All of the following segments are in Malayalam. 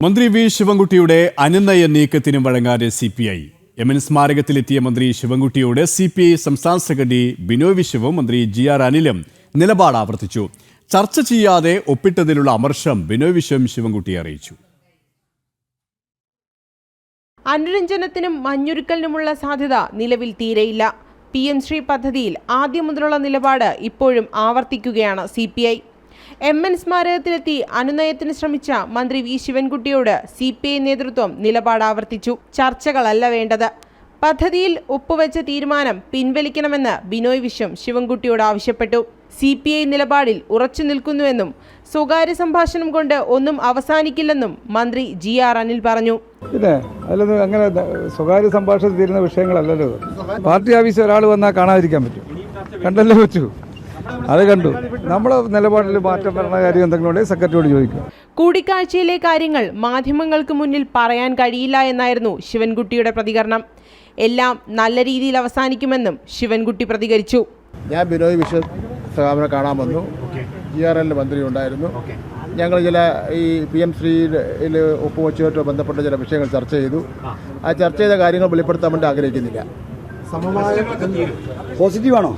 മന്ത്രി വി ശിവൻകുട്ടിയുടെ അനുനയ നീക്കത്തിനും വഴങ്ങാതെ C P I. M N സ്മാരകത്തിലെത്തിയ മന്ത്രി ശിവൻകുട്ടിയോട് സി പി ഐ സംസ്ഥാന സെക്രട്ടറി ബിനോയ് വിശ്വവും മന്ത്രി ജി ആർ അനിലും നിലപാട് ആവർത്തിച്ചു. ചർച്ച ചെയ്യാതെ ഒപ്പിട്ടതിലുള്ള അമർഷം ബിനോയ് വിശ്വം ശിവൻകുട്ടി അറിയിച്ചു. അനുരഞ്ജനത്തിനും മഞ്ഞുരുക്കലിനുമുള്ള സാധ്യത നിലവിൽ തീരെയില്ല. പി എം ശ്രീ പദ്ധതിയിൽ ആദ്യം മുതലുള്ള നിലപാട് ഇപ്പോഴും ആവർത്തിക്കുകയാണ് C P I. M N സ്മാരകത്തിലെത്തി അനുനയത്തിന് ശ്രമിച്ച മന്ത്രി വി ശിവൻകുട്ടിയോട് സി പി ഐ നേതൃത്വം നിലപാട് ആവർത്തിച്ചു ചർച്ചകളല്ല വേണ്ടത്. പദ്ധതിയിൽ ഒപ്പുവെച്ച തീരുമാനം പിൻവലിക്കണമെന്ന് ബിനോയ് വിശ്വം ശിവൻകുട്ടിയോട് ആവശ്യപ്പെട്ടു. സി പി ഐ നിലപാടിൽ ഉറച്ചു നിൽക്കുന്നുവെന്നും സ്വകാര്യ സംഭാഷണം കൊണ്ട് ഒന്നും അവസാനിക്കില്ലെന്നും മന്ത്രി ജി ആർ അനിൽ പറഞ്ഞു. പിന്നെ അതിലൊന്നും അങ്ങനെ സ്വകാര്യ സംഭാഷണത്തിൽ തീരുന്ന വിഷയങ്ങളല്ലല്ലോ. പാർട്ടി ആവശ്യം ഒരാൾ വന്നാൽ കാണാതിരിക്കാൻ പറ്റും. കണ്ടല്ലേ പറ്റൂ. അത് കണ്ടു. നമ്മുടെ നിലപാടിൽ മാറ്റം വരണ കാര്യം എന്തെങ്കിലും ഉണ്ടെങ്കിൽ സെക്രട്ടറിയോട് ചോദിക്കും കൂടിക്കാഴ്ചയിലെ കാര്യങ്ങൾ മാധ്യമങ്ങൾക്ക് മുന്നിൽ പറയാൻ കഴിയില്ല എന്നായിരുന്നു ശിവൻകുട്ടിയുടെ പ്രതികരണം. എല്ലാം നല്ല രീതിയിൽ അവസാനിക്കുമെന്നും ശിവൻകുട്ടി പ്രതികരിച്ചു. ഞാൻ ബിനോയ് വിശ്വ സഹാബിനെ കാണാൻ വന്നു. ജി ആർ എല്ലിന്റെ മന്ത്രി ഉണ്ടായിരുന്നു ഞങ്ങൾ ചില ഈ പി എം ശ്രീയിൽ ഒപ്പുവെച്ചുമായിട്ട് ബന്ധപ്പെട്ട ചില വിഷയങ്ങൾ ചർച്ച ചെയ്തു. ആ ചർച്ച ചെയ്ത കാര്യങ്ങൾ വെളിപ്പെടുത്താൻ വേണ്ടി ആഗ്രഹിക്കുന്നില്ല. പോസിറ്റീവാണോ?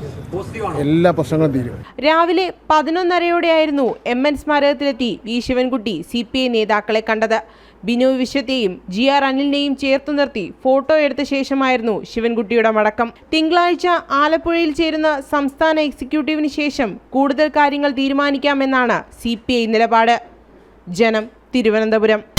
എല്ലാ പ്രശ്നങ്ങളും തീരും. രാവിലെ പതിനൊന്നരയോടെയായിരുന്നു M N സ്മാരകത്തിലെത്തി V Sivankutty C P I നേതാക്കളെ കണ്ടത്. ബിനു വിശ്വത്തെയും ജി ആർ അനിലിനെയും ചേർത്തു നിർത്തി ഫോട്ടോ എടുത്ത ശേഷമായിരുന്നു ശിവൻകുട്ടിയുടെ മടക്കം. തിങ്കളാഴ്ച ആലപ്പുഴയിൽ ചേരുന്ന സംസ്ഥാന എക്സിക്യൂട്ടീവിന് ശേഷം കൂടുതൽ കാര്യങ്ങൾ തീരുമാനിക്കാമെന്നാണ് സി നിലപാട്. ജനം തിരുവനന്തപുരം.